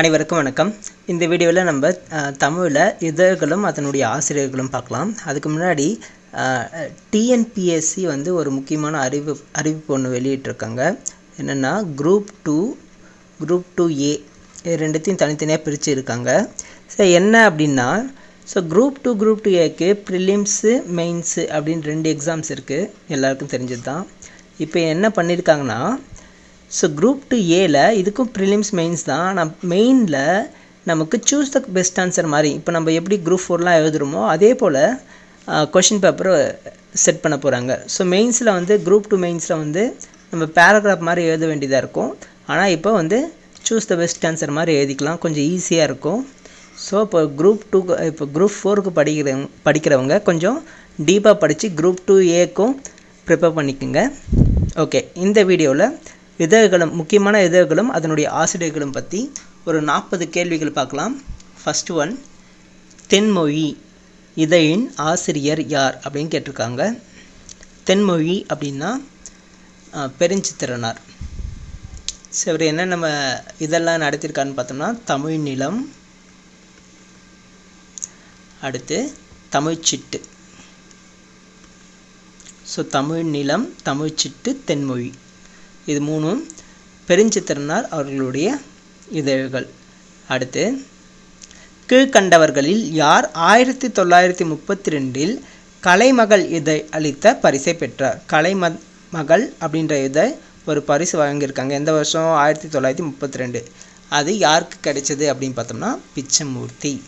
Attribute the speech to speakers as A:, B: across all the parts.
A: அனைவருக்கும் வணக்கம். இந்த வீடியோவில் நம்ம தமிழில் இதழ்களும் அதனுடைய ஆசிரியர்களும் பார்க்கலாம். அதுக்கு முன்னாடி டிஎன்பிஎஸ்சி வந்து ஒரு முக்கியமான அறிவு அறிவிப்பு ஒன்று வெளியிட்டிருக்காங்க. என்னென்னா group two group two A ரெண்டுத்தையும் தனித்தனியாக பிரித்து இருக்காங்க. ஸோ என்ன அப்படின்னா so group two group two ஏக்கு ப்ரிலிம்ஸு மெயின்ஸு அப்படின்னு ரெண்டு எக்ஸாம்ஸ் இருக்குது எல்லாருக்கும் தெரிஞ்சது தான் இப்போ என்ன பண்ணியிருக்காங்கன்னா ஸோ குரூப் டூ ஏல இதுக்கும் ப்ரிலிம்ஸ் மெயின்ஸ் தான். ஆனால் மெயினில் நமக்கு சூஸ் த பெஸ்ட் ஆன்சர் மாதிரி இப்போ நம்ம எப்படி குரூப் ஃபோர்லாம் எழுதுகிறோமோ அதே போல் கொஷின் பேப்பரை செட் பண்ண போகிறாங்க ஸோ மெயின்ஸில் வந்து குரூப் டூ மெயின்ஸில் வந்து நம்ம பேராகிராஃப் மாதிரி எழுத வேண்டியதாக இருக்கும். ஆனால் இப்போ வந்து சூஸ் த பெஸ்ட் ஆன்சர் மாதிரி எழுதிக்கலாம். கொஞ்சம் ஈஸியாக இருக்கும். ஸோ இப்போ குரூப் டூ இப்போ குரூப் ஃபோருக்கு படிக்கிறவங்க படிக்கிறவங்க கொஞ்சம் டீப்பாக படித்து குரூப் டூ ஏக்கும் ப்ரிப்பேர் பண்ணிக்கோங்க. ஓகே இந்த வீடியோவில் இதழ்களும் முக்கியமான இதழ்களும் அதனுடைய ஆசிரியர்களும் பற்றி ஒரு நாற்பது கேள்விகள் பார்க்கலாம். ஃபஸ்ட் ஒன் தென்மொழி இதழின் ஆசிரியர் யார் அப்படின்னு கேட்டிருக்காங்க. தென்மொழி அப்படின்னா பெருஞ்சித்திரனார். சரி இவர் என்ன நம்ம இதெல்லாம் நடத்தியிருக்காருன்னு பார்த்தோம்னா தமிழ் நிலம் அடுத்து தமிழ்ச்சிட்டு ஸோ தமிழ் நிலம் தமிழ்ச்சிட்டு தென்மொழி. இது மூணும் பெருஞ்சித்திரனார் அவர்களுடைய இதழ்கள். அடுத்து கீழ்கண்டவர்களில் யார் ஆயிரத்தி தொள்ளாயிரத்தி முப்பத்தி ரெண்டில் கலைமகள் இதை அளித்த பரிசை பெற்றார்? கலைம மகள் அப்படின்ற இதழ் ஒரு பரிசு வாங்கியிருக்காங்க. எந்த வருஷம்? ஆயிரத்தி தொள்ளாயிரத்தி முப்பத்தி ரெண்டு அது யாருக்கு கிடைச்சது அப்படின்னு பார்த்தோம்னா பிச்சமூர்த்தி.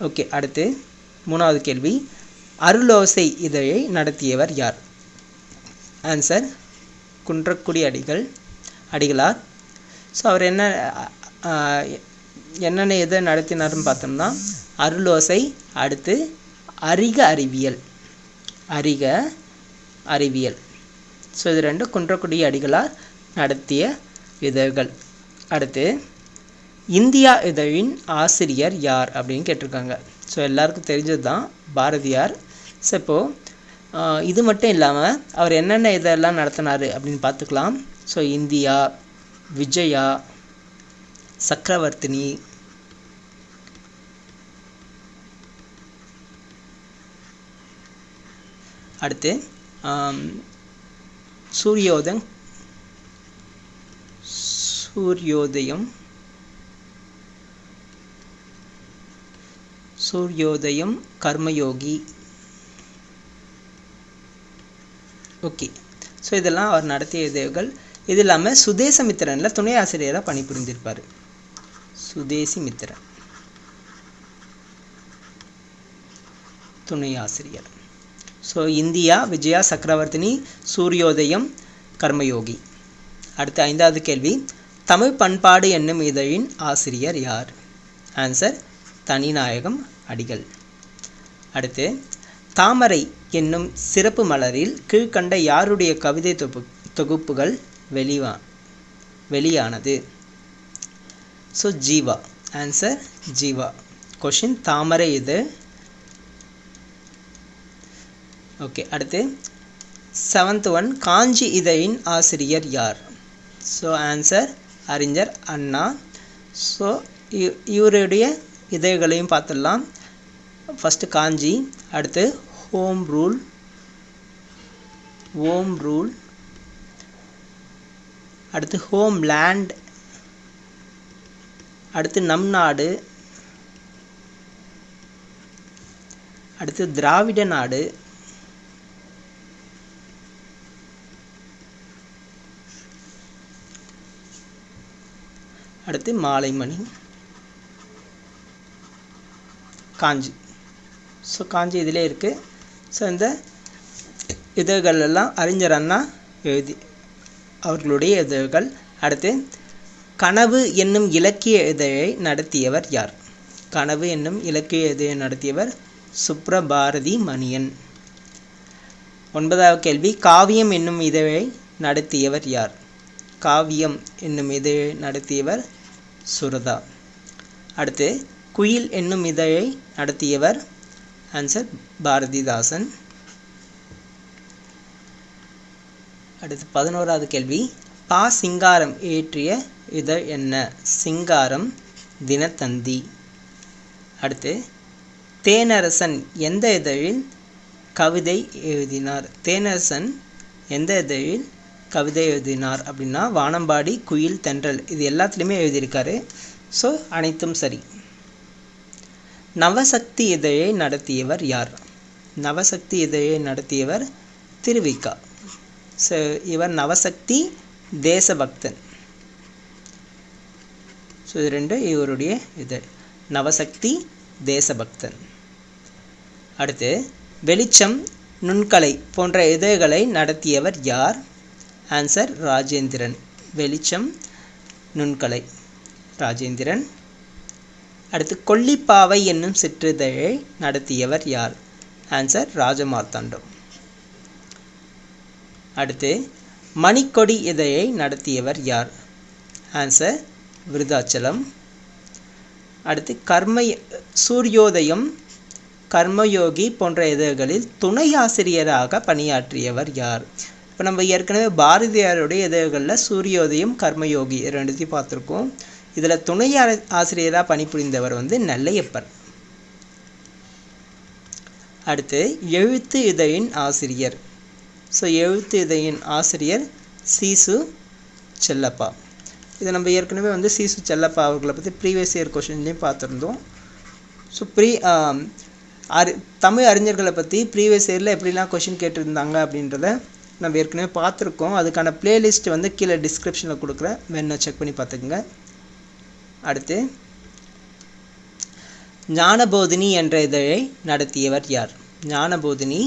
A: ஓகே அடுத்து மூணாவது கேள்வி. அருளோசை இதழை நடத்தியவர் யார்? ஆன்சர் குன்றக்குடி அடிகள் அடிகளார். ஸோ அவர் என்ன என்னென்ன எதை நடத்தினார்னு பார்த்தோம்னா அருளோசை அடுத்து அறிக அறிவியல். அறிக அறிவியல். ஸோ இது ரெண்டு குன்றக்குடி அடிகளார் நடத்திய இதழ்கள் அடுத்து இந்தியா இதழின் ஆசிரியர் யார் அப்படின்னு கேட்டிருக்காங்க. ஸோ எல்லாருக்கும் தெரிஞ்சது தான் பாரதியார். ஸோ இப்போது இது மட்டும் இல்லாமல் அவர் என்னென்ன இதெல்லாம் நடத்தினார் அப்படின்னு பார்த்துக்கலாம். ஸோ இந்தியா விஜயா சக்கரவர்த்தினி அடுத்து சூரியோதயம் சூரியோதயம் சூரியோதயம் கர்மயோகி ஓகே. ஸோ இதெல்லாம் அவர் நடத்திய இதழ்கள் இது இல்லாமல் சுதேசமித்திரனில் துணை ஆசிரியராக பணிபுரிந்திருப்பார். சுதேசி மித்திரன். துணை ஆசிரியர். ஸோ இந்தியா விஜயா சக்கரவர்த்தினி சூரியோதயம் கர்மயோகி. அடுத்த ஐந்தாவது கேள்வி. தமிழ் பண்பாடு என்னும் இதழின் ஆசிரியர் யார்? ஆன்சர் தனிநாயகம் அடிகள். அடுத்து தாமரை என்னும் சிறப்பு மலரில் கீழ்கண்ட யாருடைய கவிதை தொகு தொகுப்புகள் வெளிவா வெளியானது? So Jeeva. Answer Jeeva. Question Thamarai இது. ஓகே அடுத்து. செவன்த் ஒன் காஞ்சி இதழின் ஆசிரியர் யார்? ஸோ ஆன்சர் அறிஞர் அண்ணா. ஸோ இவருடைய இதழ்களையும் பார்த்துடலாம். ஃபஸ்ட்டு காஞ்சி. அடுத்து ஹோம் ரூல் ஓம் ரூல். அடுத்து ஹோம் லேண்ட். அடுத்து நம் நாடு. அடுத்து திராவிட நாடு. அடுத்து மாலைமணி. காஞ்சி. ஸோ காஞ்சி இதிலே இருக்குது ஸோ இந்த இதழ்கள் எல்லாம் அறிஞர் அண்ணா எழுதி அவர்களுடைய இதழ்கள். அடுத்து கனவு என்னும் இலக்கிய இதழை நடத்தியவர் யார்? கனவு என்னும் இலக்கிய இதழை நடத்தியவர் சுப்ரபாரதி மணியன். ஒன்பதாவது கேள்வி காவியம் என்னும் இதழை நடத்தியவர் யார்? காவியம் என்னும் இதழை நடத்தியவர் சுரதா. அடுத்து குயில் என்னும் இதழை நடத்தியவர் ஆன்சர் பாரதிதாசன் அடுத்து பதினோராவது கேள்வி. பா சிங்காரம் இயற்றிய இதழ் என்ன? சிங்காரம் தினத்தந்தி. அடுத்து தேனரசன் எந்த இதழில் கவிதை எழுதினார்? தேனரசன் எந்த இதழில் கவிதை எழுதினார் அப்படின்னா வானம்பாடி குயில் தென்றல் இது எல்லாத்துலேயுமே எழுதியிருக்காரு. ஸோ அனைத்தும் சரி. நவசக்தி இதழை நடத்தியவர் யார்? நவசக்தி இதழை நடத்தியவர் திருவிக்கா. ஸோ இவர் நவசக்தி தேசபக்தன். ஸோ இது ரெண்டு இவருடைய இது. நவசக்தி தேசபக்தன். அடுத்து வெளிச்சம் நுண்கலை போன்ற இதழ்களை நடத்தியவர் யார்? ஆன்சர் ராஜேந்திரன். வெளிச்சம் நுண்கலை. ராஜேந்திரன் அடுத்து கொல்லிப்பாவை என்னும் சிற்றிதழை நடத்தியவர் யார்? ஆன்சர் ராஜமார்த்தாண்டம். அடுத்து மணிக்கொடி இதழை நடத்தியவர் யார்? ஆன்சர் விருதாச்சலம். அடுத்து கர்ம சூரியோதயம் கர்மயோகி போன்ற இதழ்களில் துணை ஆசிரியராக பணியாற்றியவர் யார்? இப்போ நம்ம ஏற்கனவே பாரதியாருடைய இதழ்களில் சூரியோதயம் கர்மயோகி இது ரெண்டுத்தையும் பார்த்துருக்கோம். இதில் துணை ஆசிரியராக பணிபுரிந்தவர் வந்து நல்லையப்பர். அடுத்து எழுத்து இதழின் ஆசிரியர். ஸோ எழுத்து இதழின் ஆசிரியர் சீசு செல்லப்பா. இதை நம்ம ஏற்கனவே வந்து சீசு செல்லப்பா அவர்களை பற்றி ப்ரீவியஸ் இயர் கொஷின்லேயும் பார்த்துருந்தோம். ஸோ ப்ரீ அறி தமிழ் அறிஞர்களை பற்றி ப்ரீவியஸ் இயரில் எப்படிலாம் கொஷின் கேட்டிருந்தாங்க அப்படின்றத நம்ம ஏற்கனவே பார்த்துருக்கோம். அதுக்கான பிளேலிஸ்ட் வந்து கீழே டிஸ்கிரிப்ஷனில் கொடுக்குறேன். வேணும் செக் பண்ணி பார்த்துக்குங்க. அடுத்து ஞானபோதினி என்ற இதழை நடத்தியவர் யார்? ஞானபோதினி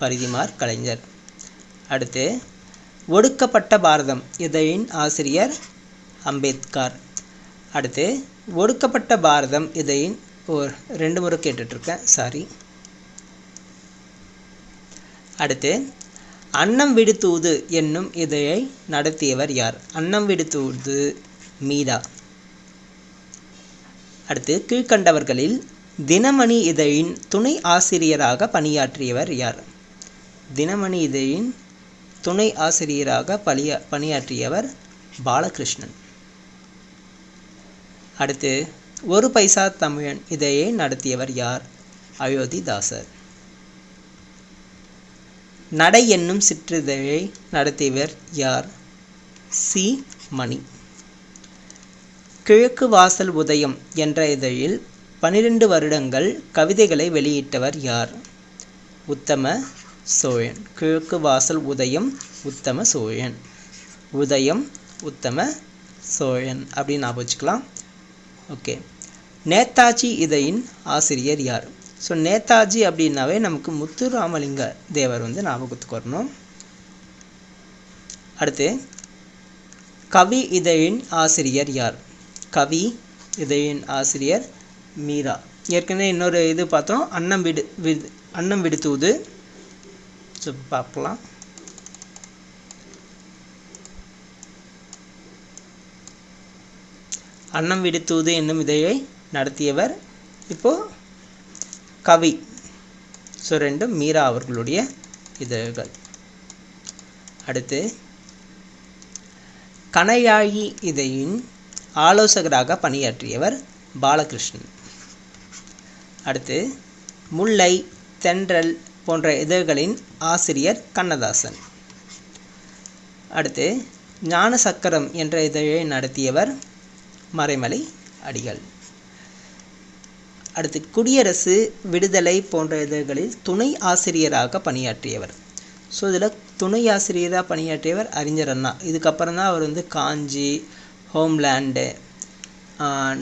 A: பரிதிமார் கலைஞர். அடுத்து ஒடுக்கப்பட்ட பாரதம் இதழின் ஆசிரியர் அம்பேத்கர். அடுத்து ஒடுக்கப்பட்ட பாரதம் இதழின் ஒரு ரெண்டு முறை கேட்டுட்ருக்கேன் சாரி அடுத்து அன்னம் விடுத்தூது என்னும் இதழை நடத்தியவர் யார்? அன்னம் விடுத்தூது மீரா அடுத்து கீழ்க்கண்டவர்களில் தினமணி இதழின் துணை ஆசிரியராக பணியாற்றியவர் யார்? தினமணி இதழின் துணை ஆசிரியராக பணியா பணியாற்றியவர் பாலகிருஷ்ணன். அடுத்து ஒரு பைசா தமிழன் இதையே நடத்தியவர் யார்? அயோத்திதாசர். நடை என்னும் சிற்றிதழை நடத்தியவர் யார்? சி. மணி. கிழக்கு வாசல் உதயம் என்ற இதழில் பனிரெண்டு வருடங்கள் கவிதைகளை வெளியிட்டவர் யார்? உத்தம சோழன். கிழக்கு வாசல் உதயம் உத்தம சோழன். உதயம் உத்தம சோழன் அப்படின்னு ஞாபகம் வச்சுக்கலாம். ஓகே. நேதாஜி இதையின் ஆசிரியர் யார்? ஸோ நேதாஜி அப்படின்னாவே நமக்கு முத்துராமலிங்க தேவர் வந்து ஞாபகத்துக்கு வரணும். அடுத்து கவி இதழின் ஆசிரியர் யார்? கவி இதழின் ஆசிரியர் மீரா. ஏற்கனவே இன்னொரு இது பார்த்தோம். அன்னம் விடு விடு அன்னம் விடுத்துவது ஸோ பார்க்கலாம் அன்னம் விடுத்துவது என்னும் இதழை நடத்தியவர் இப்போ கவி. ஸோ ரெண்டும் மீரா அவர்களுடைய இதழ்கள். அடுத்து கணையாழி இதழின் ஆலோசகராக பணியாற்றியவர் பாலகிருஷ்ணன். அடுத்து முல்லை தென்றல் போன்ற இதழ்களின் ஆசிரியர் கண்ணதாசன். அடுத்து ஞான சக்கரம் என்ற இதழை நடத்தியவர் மறைமலை அடிகள். அடுத்து குடியரசு விடுதலை போன்ற இதழ்களில் துணை ஆசிரியராக பணியாற்றியவர். ஸோ இதில் துணை ஆசிரியராக பணியாற்றியவர் அறிஞர் அண்ணா. இதுக்கப்புறம் தான் அவர் வந்து காஞ்சி ஹோம்லேண்டு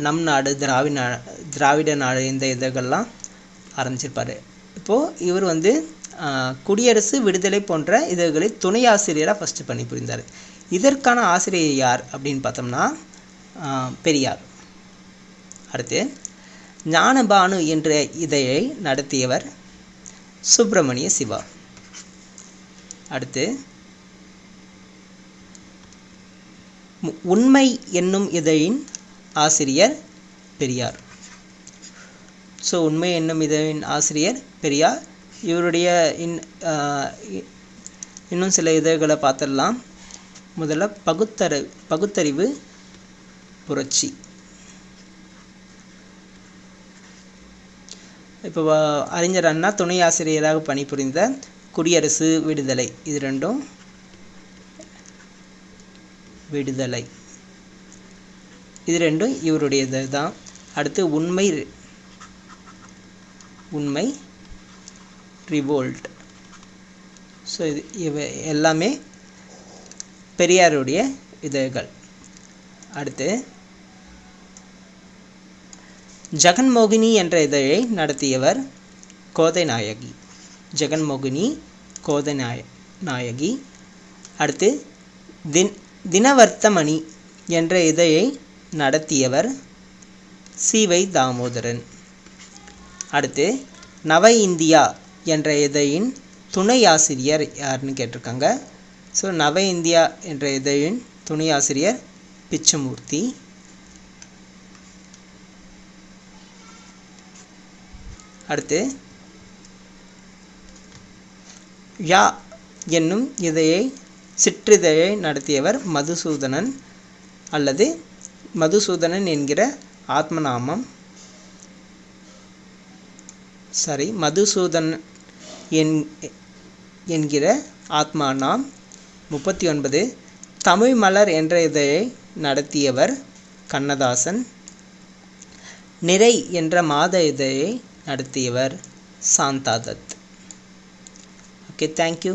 A: நம் நாடு திராவிட நா திராவிட நாடு இந்த இதழ்கள்லாம் ஆரம்பிச்சிருப்பார். இப்போது இவர் வந்து குடியரசு விடுதலை போன்ற இதழ்களை துணை ஆசிரியராக ஃபஸ்ட்டு பணிபுரிந்தார் இதற்கான ஆசிரியர் யார் அப்படின்னு பார்த்தோம்னா பெரியார். அடுத்து ஞானபானு என்ற இதழை நடத்தியவர் சுப்பிரமணிய சிவா. அடுத்து உண்மை என்னும் இதழின் ஆசிரியர் பெரியார். ஸோ உண்மை என்னும் இதழின் ஆசிரியர் பெரியார். இவருடைய இன் இன்னும் சில இதழ்களை பார்த்துடலாம். முதல்ல பகுத்தறி பகுத்தறிவு புரட்சி. இப்போ அறிஞர் அண்ணா துணை ஆசிரியராக பணிபுரிந்த குடியரசு விடுதலை. இது ரெண்டும் விடுதலை. இது ரெண்டும் இவருடையது தான். அடுத்து உண்மை உண்மை ரிவோல்ட் ஸோ இது இவ எல்லாமே பெரியாருடைய இதழ்கள். அடுத்து ஜெகன்மோகினி என்ற இதழை நடத்தியவர் கோதை நாயகி. ஜெகன்மோகினி கோதை நாய நாயகி. அடுத்து தின் தினவர்த்தமணி என்ற இதழை நடத்தியவர் சிவை தாமோதரன். அடுத்து நவ இந்தியா என்ற இதழின் துணை ஆசிரியர் யாருன்னு கேட்டிருக்காங்க. ஸோ நவ இந்தியா என்ற இதழின் துணை ஆசிரியர் பிச்சமூர்த்தி. அடுத்து யா என்னும் இதையை சிற்றிதழை நடத்தியவர் மதுசூதனன் அல்லது மதுசூதனன் என்கிற ஆத்மநாமம். சாரி மதுசூதன் என் என்கிற ஆத்மா நாம் முப்பத்தி ஒன்பது தமிழ் மலர் என்ற இதழை நடத்தியவர் கண்ணதாசன். நிறை என்ற மாத இதழை நடத்தியவர் சாந்தாதத். Okay thank you